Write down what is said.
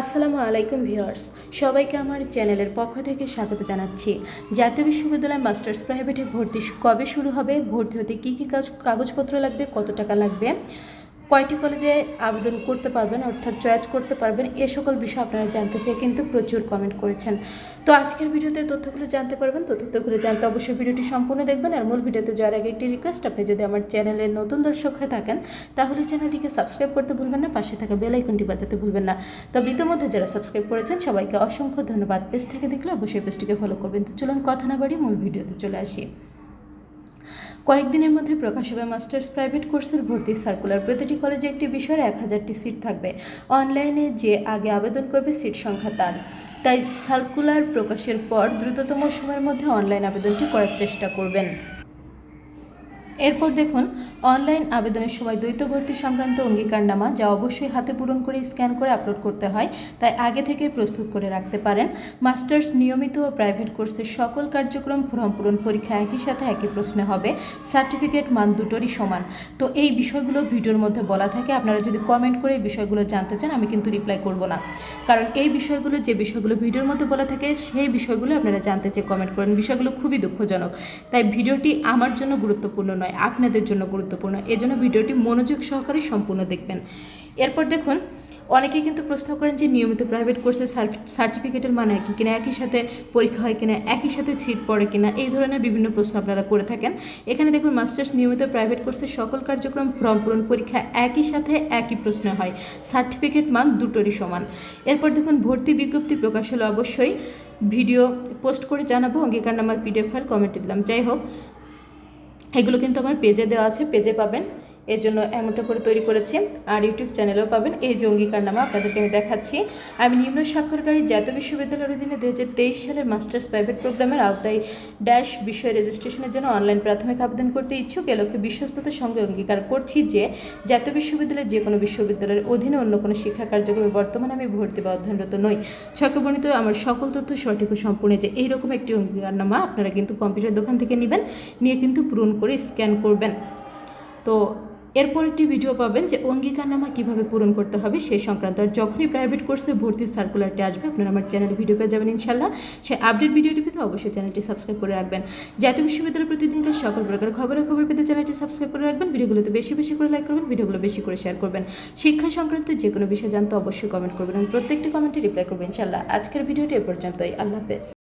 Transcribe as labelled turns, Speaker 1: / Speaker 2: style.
Speaker 1: আসসালামু আলাইকুম ভিউয়ার্স, সবাইকে আমার চ্যানেলের পক্ষ থেকে স্বাগত জানাচ্ছি। জাতীয় বিশ্ববিদ্যালয় মাস্টার্স প্রাইভেটে ভর্তি কবে শুরু হবে? ভর্তি হতে কী কী কাগজপত্র লাগবে? কত টাকা লাগবে? কয়টি কলেজে আবেদন করতে পারবেন, অর্থাৎ চয়েস করতে পারবেন, এ সকল বিষয় আপনারা জানতে চাই, কিন্তু প্রচুর কমেন্ট করেছেন। তো আজকের ভিডিওতে তথ্যগুলো জানতে পারবেন, তো তথ্যগুলো জানতে অবশ্যই ভিডিওটি সম্পূর্ণ দেখবেন, আর মূল ভিডিওতে যাওয়ার আগে একটি রিকোয়েস্ট আপনি যদি আমার চ্যানেলের নতুন দর্শক হয়ে থাকেন, তাহলে চ্যানেলটিকে সাবস্ক্রাইব করতে ভুলবেন না, পাশে থাকা বেল আইকনটি বাজাতে ভুলবেন না। তবে ইতিমধ্যে যারা সাবস্ক্রাইব করেছেন, সবাইকে অসংখ্য ধন্যবাদ। পেজ থেকে দেখলে অবশ্যই পেজটিকে ফলো করবেন। তো চলুন কথা না বাড়ি মূল ভিডিওতে চলে আসি। কয়েকদিনের মধ্যে প্রকাশ হবে মাস্টার্স প্রাইভেট কোর্সের ভর্তি সার্কুলার। প্রতিটি কলেজে একটি বিষয়ের এক হাজারটি সিট থাকবে। অনলাইনে যে আগে আবেদন করবে, সিট সংখ্যা তার। তাই সার্কুলার প্রকাশের পর দ্রুততম সময়ের মধ্যে অনলাইন আবেদনটি করার চেষ্টা করবেন। এরপর দেখুন, অনলাইন আবেদনের সময় দ্বৈত ভর্তি সংক্রান্ত অঙ্গীকারনামা যা অবশ্যই হাতে পূরণ করে স্ক্যান করে আপলোড করতে হয়, তাই আগে থেকে প্রস্তুত করে রাখতে পারেন। মাস্টার্স নিয়মিত ও প্রাইভেট কোর্সের সকল কার্যক্রম ফর্ম পূরণ পরীক্ষা একই সাথে একই প্রশ্নে হবে, সার্টিফিকেট মান দুটোরই সমান। তো এই বিষয়গুলো ভিডিওর মধ্যে বলা থাকে, আপনারা যদি কমেন্ট করে এই বিষয়গুলো জানতে চান, আমি কিন্তু রিপ্লাই করব না। কারণ এই বিষয়গুলো, যে বিষয়গুলো ভিডিওর মধ্যে বলা থাকে, সেই বিষয়গুলো আপনারা জানতে চেয়ে কমেন্ট করেন। বিষয়গুলো খুবই দুঃখজনক। তাই ভিডিওটি আমার জন্য গুরুত্বপূর্ণ নয়। আপনাদের জন্য গুরুত্বপূর্ণ। এজন্য ভিডিওটি মনোযোগ সহকারে সম্পূর্ণ দেখবেন। এরপর দেখুন, অনেকে কিন্তু প্রশ্ন করেন যে নিয়মিত প্রাইভেট কোর্সের সার্টিফিকেটের মানে কি কিনা, একই সাথে পরীক্ষা হয় কিনা, একই সাথে সিট পড়ে কিনা, এই ধরনের বিভিন্ন প্রশ্ন আপনারা করে থাকেন। এখানে দেখুন মাস্টার্স নিয়মিত প্রাইভেট কোর্সের সকল কার্যক্রম ফর্ম পূরণ পরীক্ষা একই সাথে একই প্রশ্ন হয়। সার্টিফিকেট মান দুটোরই সমান। এরপর দেখুন, ভর্তি বিজ্ঞপ্তি প্রকাশ হলে অবশ্যই ভিডিও পোস্ট করে জানাব, অঙ্গীকার নাম্বার পিডিএফ ফাইল কমেন্টে দিলাম। যাই হোক এগুলো কিন্তু আমার পেজে দেওয়া আছে পেজে পাবেন। এর জন্য এমনটা করে তৈরি করেছি। আর ইউটিউব চ্যানেলেও পাবেন। এই যে অঙ্গীকারনামা আপনাদেরকে আমি দেখাচ্ছি। আমি নিম্ন স্বাক্ষরকারী জাতীয় বিশ্ববিদ্যালয়ের অধীনে দু হাজার তেইশ সালের মাস্টার্স প্রাইভেট প্রোগ্রামের আওতায় ড্যাশ বিষয় রেজিস্ট্রেশনের জন্য অনলাইন প্রাথমিক আবেদন করতে ইচ্ছুক। এ লক্ষ্যে বিশ্বস্ততার সঙ্গে অঙ্গীকার করছি যে, জাতীয় বিশ্ববিদ্যালয়ের যে কোনো বিশ্ববিদ্যালয়ের অধীনে অন্য কোনো শিক্ষা কার্যক্রমে বর্তমানে আমি ভর্তি বা অধ্যয়নরত নই। ছকে বর্ণিত আমার সকল তথ্য সঠিক ও সম্পূর্ণ। যে এইরকম একটি অঙ্গীকারনামা আপনারা কিন্তু কম্পিউটার দোকান থেকে নেবেন। নিয়ে কিন্তু পূরণ করে স্ক্যান করবেন। তো এরপর একটি ভিডিও পাবেন যে অঙ্গীকারনামা কীভাবে পূরণ করতে হবে, সেই সংক্রান্ত আর যখনই প্রাইভেট কোর্সে ভর্তির সার্কুলারটি আসবে, আপনারা আমার চ্যানেলে ভিডিও পেয়ে যাবেন ইনশাল্লাহ সেই আপডেট ভিডিওটি পেতে অবশ্যই চ্যানেলটি সাবস্ক্রাইব করে রাখবেন। জাতীয় বিশ্ববিদ্যালয় প্রতিদিনকার সকল প্রকার খবরের খবর পেতে চ্যানেলটি সাবস্ক্রাইব করে রাখবেন, ভিডিওগুলোতে বেশি বেশি করে লাইক করবেন, ভিডিওগুলো বেশি করে শেয়ার করবেন। শিক্ষা সংক্রান্ত যে কোনো বিষয় জানতে অবশ্যই কমেন্ট করবেন, আমি প্রত্যেকটি কমেন্টে রিপ্লাই করবেন ইনশাল্লাহ আজকের ভিডিওটি এ পর্যন্তই, আল্লাহ হাফেজ।